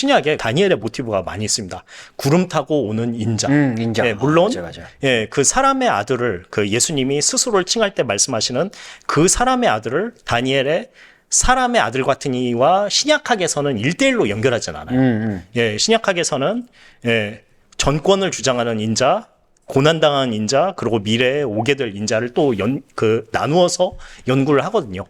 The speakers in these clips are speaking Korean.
신약에 다니엘의 모티브가 많이 있습니다. 구름 타고 오는 인자. 음, 인정. 예, 물론 맞아요, 맞아요. 예, 그 사람의 아들을 그 예수님이 스스로를 칭할 때 말씀하시는 그 사람의 아들을 다니엘의 사람의 아들 같은 이와 신약학에서는 일대일로 연결하진 않아요. 음, 음. 예, 신약학에서는 예, 전권을 주장하는 인자, 고난당한 인자, 그리고 미래에 오게 될 인자를 또 연, 그, 나누어서 연구를 하거든요.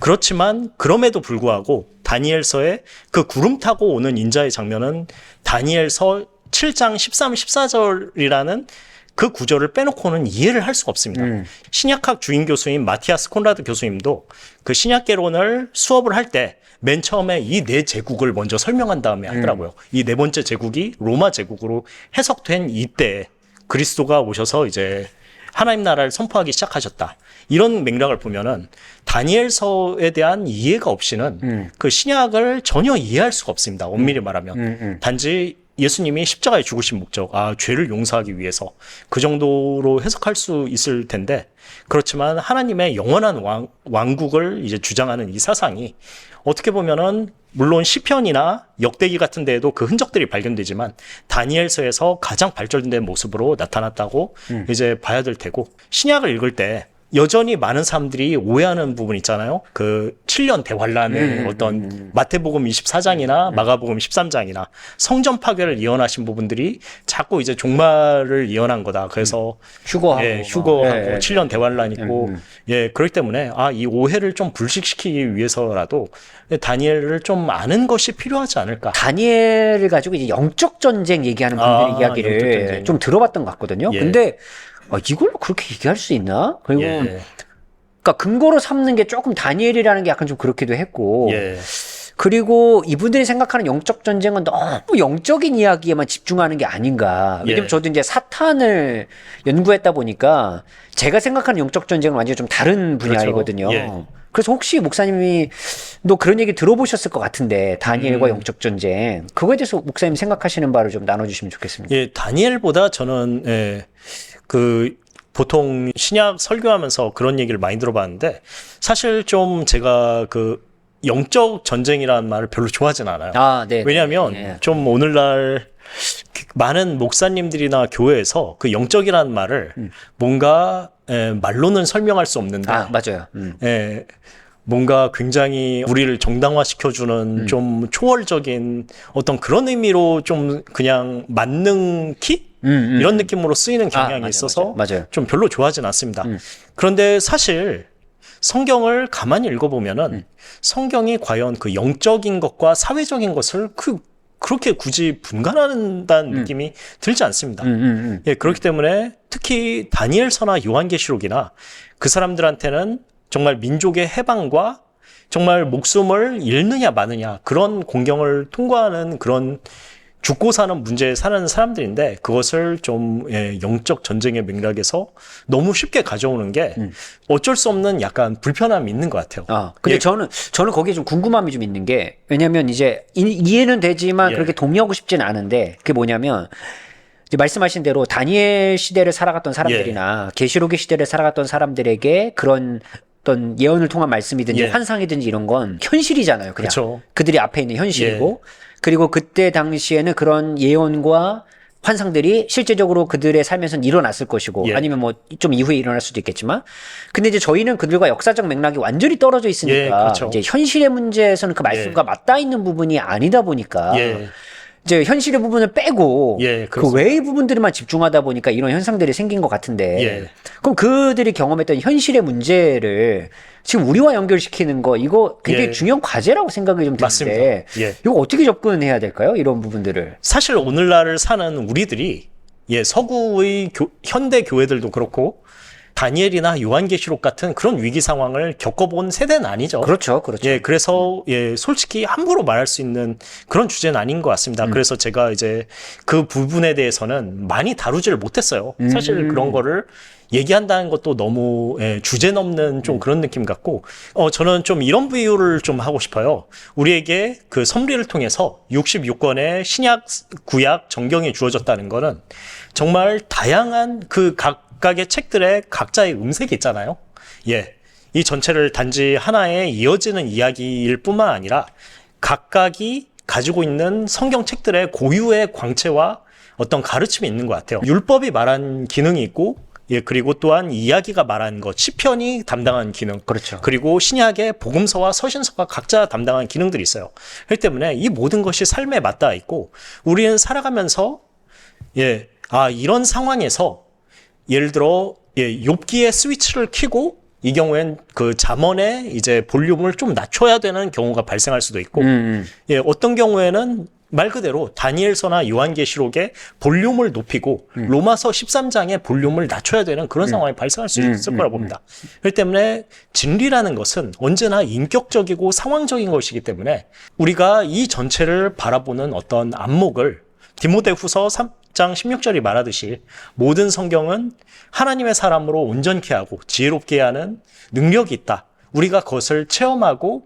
그렇지만, 그럼에도 불구하고, 다니엘서의 그 구름 타고 오는 인자의 장면은 다니엘서 7장 13, 14절이라는 그 구절을 빼놓고는 이해를 할 수가 없습니다. 신약학 주인 교수인 마티아스 콘라드 교수님도 그 신약개론을 수업을 할 때 맨 처음에 이 네 제국을 먼저 설명한 다음에 하더라고요. 이네 번째 제국이 로마 제국으로 해석된 이때 그리스도가 오셔서 이제 하나님 나라를 선포하기 시작하셨다. 이런 맥락을 보면은 다니엘서에 대한 이해가 없이는 그 신약을 전혀 이해할 수가 없습니다. 엄밀히 말하면. 단지 예수님이 십자가에 죽으신 목적, 아, 죄를 용서하기 위해서 그 정도로 해석할 수 있을 텐데, 그렇지만 하나님의 영원한 왕, 왕국을 이제 주장하는 이 사상이 어떻게 보면은 물론 시편이나 역대기 같은 데에도 그 흔적들이 발견되지만 다니엘서에서 가장 발전된 모습으로 나타났다고 이제 봐야 될 테고 신약을 읽을 때 여전히 많은 사람들이 오해하는 부분 있잖아요. 그 7년 대환란의 어떤 마태복음 24장이나 마가복음 13장이나 성전 파괴를 예언하신 부분들이 자꾸 이제 종말을 예언한 거다. 그래서 휴거하고. 예, 휴거하고 예, 예. 7년 대환란 있고 예, 그렇기 때문에 아, 이 오해를 좀 불식시키기 위해서라도 다니엘을 좀 아는 것이 필요하지 않을까. 다니엘을 가지고 이제 영적 전쟁 얘기하는 분들의 아, 이야기를. 좀 들어봤던 것 같거든요. 예. 근데 아, 이걸로 그렇게 얘기할 수 있나? 그리고 예. 그러니까 근거로 삼는 게 조금 다니엘이라는 게 약간 좀 그렇기도 했고 예. 그리고 이분들이 생각하는 영적 전쟁은 너무 영적인 이야기에만 집중하는 게 아닌가. 왜냐면 예. 저도 이제 사탄을 연구했다 보니까 제가 생각하는 영적 전쟁은 완전히 좀 다른 분야이거든요. 예. 그래서 혹시 목사님이 또 그런 얘기 들어보셨을 것 같은데 다니엘과 음. 영적 전쟁 그거에 대해서 목사님 생각하시는 바를 좀 나눠주시면 좋겠습니다. 예, 다니엘보다 저는 예, 그 보통 신약 설교하면서 그런 얘기를 많이 들어봤는데 사실 좀 제가 그 영적 전쟁이라는 말을 별로 좋아하진 않아요. 아, 네. 왜냐하면 예. 좀 오늘날 그 많은 목사님들이나 교회에서 그 영적이라는 말을 뭔가 예, 말로는 설명할 수 없는데 음. 아, 맞아요. 음. 예, 뭔가 굉장히 우리를 정당화시켜주는 좀 초월적인 어떤 그런 의미로 좀 그냥 만능키? 음, 음. 이런 느낌으로 쓰이는 경향이 맞아, 있어서 맞아. 맞아요. 좀 별로 좋아하진 않습니다. 그런데 사실 성경을 가만히 읽어보면은 성경이 과연 그 영적인 것과 사회적인 것을 그, 그렇게 굳이 분간한다는 느낌이 들지 않습니다. 음, 음, 음. 예, 그렇기 때문에 특히 다니엘서나 요한계시록이나 그 사람들한테는 정말 민족의 해방과 정말 목숨을 잃느냐 마느냐 그런 공경을 통과하는 그런 죽고 사는 문제에 사는 사람들인데 그것을 좀 예, 영적 전쟁의 맥락에서 너무 쉽게 가져오는 게 어쩔 수 없는 약간 불편함이 있는 것 같아요. 아, 근데 예. 저는 저는 거기에 좀 궁금함이 좀 있는 게 왜냐면 이제 이, 이해는 되지만 예. 그렇게 동의하고 싶지는 않은데 그게 뭐냐면 이제 말씀하신 대로 다니엘 시대를 살아갔던 예. 사람들이나 계시록의 시대를 살아갔던 사람들에게 그런 어떤 예언을 통한 말씀이든지 예. 환상이든지 이런 건 현실이잖아요. 그냥 그쵸. 그들이 앞에 있는 현실이고 예. 그리고 그때 당시에는 그런 예언과 환상들이 실제적으로 그들의 삶에서는 일어났을 것이고 예. 아니면 뭐 좀 이후에 일어날 수도 있겠지만 근데 이제 저희는 그들과 역사적 맥락이 완전히 떨어져 있으니까 예, 그렇죠. 이제 현실의 문제에서는 그 말씀과 맞닿아 있는 부분이 아니다 보니까 예. 이제 현실의 부분을 빼고 예, 그. 외의 부분들만 집중하다 보니까 이런 현상들이 생긴 것 같은데 예. 그럼 그들이 경험했던 현실의 문제를 지금 우리와 연결시키는 거 이거 굉장히 예. 중요한 과제라고 생각이 좀 드는데. 예. 이거 어떻게 접근해야 될까요? 이런 부분들을 사실 오늘날을 사는 우리들이 예, 서구의 교- 현대 교회들도 그렇고 다니엘이나 요한계시록 같은 그런 위기 상황을 겪어본 세대는 아니죠. 그렇죠, 그렇죠. 예, 그래서 예, 솔직히 함부로 말할 수 있는 그런 주제는 아닌 것 같습니다. 음. 그래서 제가 이제 그 부분에 대해서는 많이 다루지를 못했어요. 사실 음. 그런 거를 얘기한다는 것도 너무 예, 주제 넘는 음. 좀 그런 느낌 같고 어 저는 좀 이런 비유를 좀 하고 싶어요. 우리에게 그 섭리를 통해서 66권의 신약 구약 정경이 주어졌다는 거는 정말 다양한 그 각 각의 책들의 각자의 음색이 있잖아요. 예. 이 전체를 단지 하나의 이어지는 이야기일 뿐만 아니라 각각이 가지고 있는 성경책들의 고유의 광채와 어떤 가르침이 있는 것 같아요. 율법이 말한 기능이 있고, 예, 그리고 또한 이야기가 말한 것, 시편이 담당한 기능. 그렇죠. 그리고 신약의 복음서와 서신서가 각자 담당한 기능들이 있어요. 그렇기 때문에 이 모든 것이 삶에 맞닿아 있고, 우리는 살아가면서, 예, 아, 이런 상황에서, 예를 들어, 예, 욥기의 스위치를 켜고, 이 경우엔 그 잠언의 이제 볼륨을 좀 낮춰야 되는 경우가 발생할 수도 있고, 음, 예, 어떤 경우에는 말 그대로 다니엘서나 요한계시록의 볼륨을 높이고 음. 로마서 13장의 볼륨을 낮춰야 되는 그런 상황이 발생할 수 있을 음, 거라 봅니다. 그렇기 때문에 진리라는 것은 언제나 인격적이고 상황적인 것이기 때문에 우리가 이 전체를 바라보는 어떤 안목을 디모데후서 3장 16절이 말하듯이 모든 성경은 하나님의 사람으로 온전케 하고 지혜롭게 하는 능력이 있다. 우리가 그것을 체험하고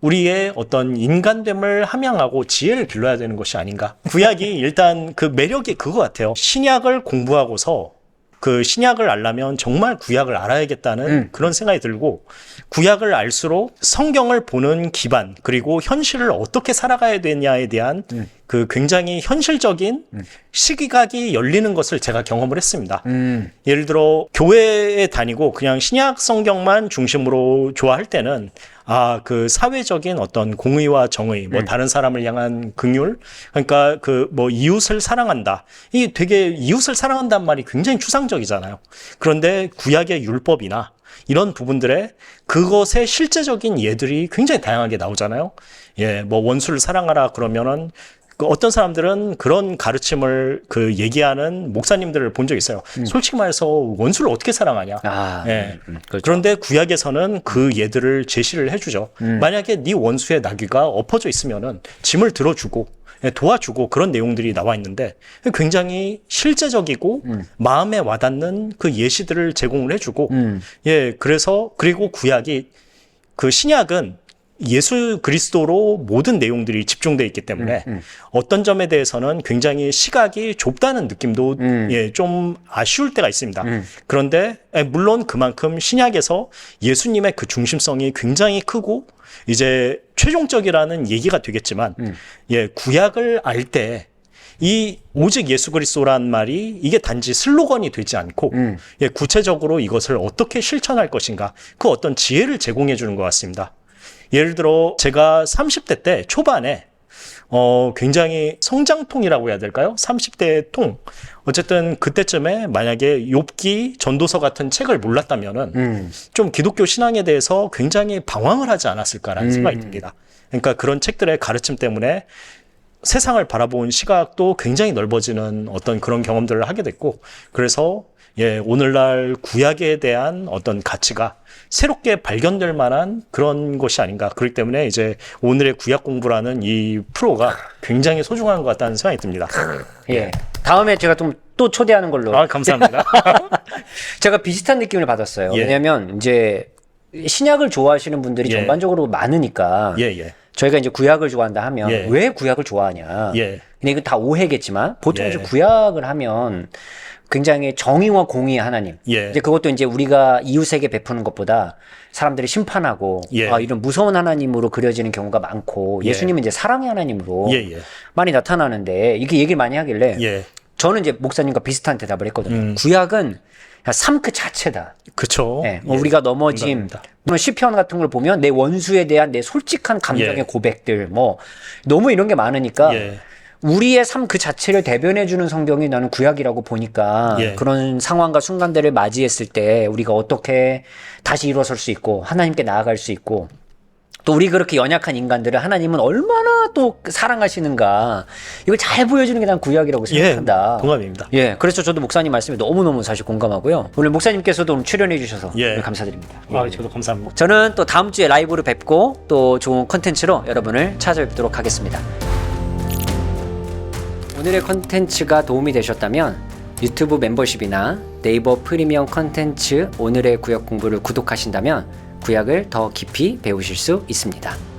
우리의 어떤 인간됨을 함양하고 지혜를 길러야 되는 것이 아닌가. 구약이 일단 그 매력이 그거 같아요. 신약을 공부하고서 그 신약을 알려면 정말 구약을 알아야겠다는 그런 생각이 들고 구약을 알수록 성경을 보는 기반 그리고 현실을 어떻게 살아가야 되냐에 대한 그 굉장히 현실적인 시기각이 열리는 것을 제가 경험을 했습니다. 음, 예를 들어 교회에 다니고 그냥 신약 성경만 중심으로 좋아할 때는 아 그 사회적인 어떤 공의와 정의 뭐 다른 사람을 향한 긍휼? 그러니까 그 뭐 이웃을 사랑한다. 이 되게 이웃을 사랑한다는 말이 굉장히 추상적이잖아요. 그런데 구약의 율법이나 이런 부분들에 그것의 실제적인 예들이 굉장히 다양하게 나오잖아요. 예 뭐 원수를 사랑하라 그러면은 그 어떤 사람들은 그런 가르침을 그 얘기하는 목사님들을 본 적 있어요. 솔직히 말해서 원수를 어떻게 사랑하냐. 아, 예. 음, 그렇죠. 그런데 구약에서는 그 예들을 제시를 해주죠. 만약에 네 원수의 나귀가 엎어져 있으면은 짐을 들어주고 예, 도와주고 그런 내용들이 나와 있는데 굉장히 실제적이고 마음에 와닿는 그 예시들을 제공을 해주고 음. 예 그래서 그리고 구약이 그 신약은 예수 그리스도로 모든 내용들이 집중돼 있기 때문에 어떤 점에 대해서는 굉장히 시각이 좁다는 느낌도 예, 좀 아쉬울 때가 있습니다. 그런데 예, 물론 그만큼 신약에서 예수님의 그 중심성이 굉장히 크고 이제 최종적이라는 얘기가 되겠지만 예, 구약을 알때 이 오직 예수 그리스도란 말이 이게 단지 슬로건이 되지 않고 예, 구체적으로 이것을 어떻게 실천할 것인가 그 어떤 지혜를 제공해 주는 것 같습니다. 예를 들어 제가 30대 때 초반에 어 굉장히 성장통이라고 해야 될까요? 30대 통. 어쨌든 그때쯤에 만약에 욥기 전도서 같은 책을 몰랐다면은 음. 좀 기독교 신앙에 대해서 굉장히 방황을 하지 않았을까라는 생각이 듭니다. 그러니까 그런 책들의 가르침 때문에 세상을 바라본 시각도 굉장히 넓어지는 어떤 그런 경험들을 하게 됐고 그래서 예, 오늘날 구약에 대한 어떤 가치가 새롭게 발견될 만한 그런 것이 아닌가. 그렇기 때문에 이제 오늘의 구약 공부라는 이 프로가 굉장히 소중한 것 같다는 생각이 듭니다. 예. 다음에 제가 좀 또 초대하는 걸로. 아, 감사합니다. 제가 비슷한 느낌을 받았어요. 예. 왜냐하면 이제 신약을 좋아하시는 분들이 예. 전반적으로 많으니까 예, 예. 저희가 이제 구약을 좋아한다 하면 예. 왜 구약을 좋아하냐. 예. 근데 이거 다 오해겠지만 보통 예. 이제 구약을 하면 굉장히 정의와 공의의 하나님. 예. 이제 그것도 이제 우리가 이웃에게 베푸는 것보다 사람들이 심판하고 예. 아, 이런 무서운 하나님으로 그려지는 경우가 많고 예. 예수님은 이제 사랑의 하나님으로 예, 예. 많이 나타나는데 이게 얘기를 많이 하길래 예. 저는 이제 목사님과 비슷한 대답을 했거든요. 음. 구약은 그냥 삶그 자체다. 그쵸. 예, 뭐 우리가 넘어짐. 물론 시편 같은 걸 보면 내 원수에 대한 내 솔직한 감정의 예. 고백들, 뭐 너무 이런 게 많으니까 예. 우리의 삶 그 자체를 대변해주는 성경이 나는 구약이라고 보니까 예. 그런 상황과 순간들을 맞이했을 때 우리가 어떻게 다시 일어설 수 있고 하나님께 나아갈 수 있고 또 우리 그렇게 연약한 인간들을 하나님은 얼마나 또 사랑하시는가 이걸 잘 보여주는 게 난 구약이라고 예. 생각한다. 공감입니다. 예, 그래서 저도 목사님 말씀에 너무 너무 사실 공감하고요. 오늘 목사님께서도 오늘 출연해 주셔서 예. 감사드립니다. 아, 저도 감사합니다. 저는 또 다음 주에 라이브로 뵙고 또 좋은 컨텐츠로 여러분을 찾아뵙도록 하겠습니다. 오늘의 컨텐츠가 도움이 되셨다면 유튜브 멤버십이나 네이버 프리미엄 컨텐츠 오늘의 구약 공부를 구독하신다면 구약을 더 깊이 배우실 수 있습니다.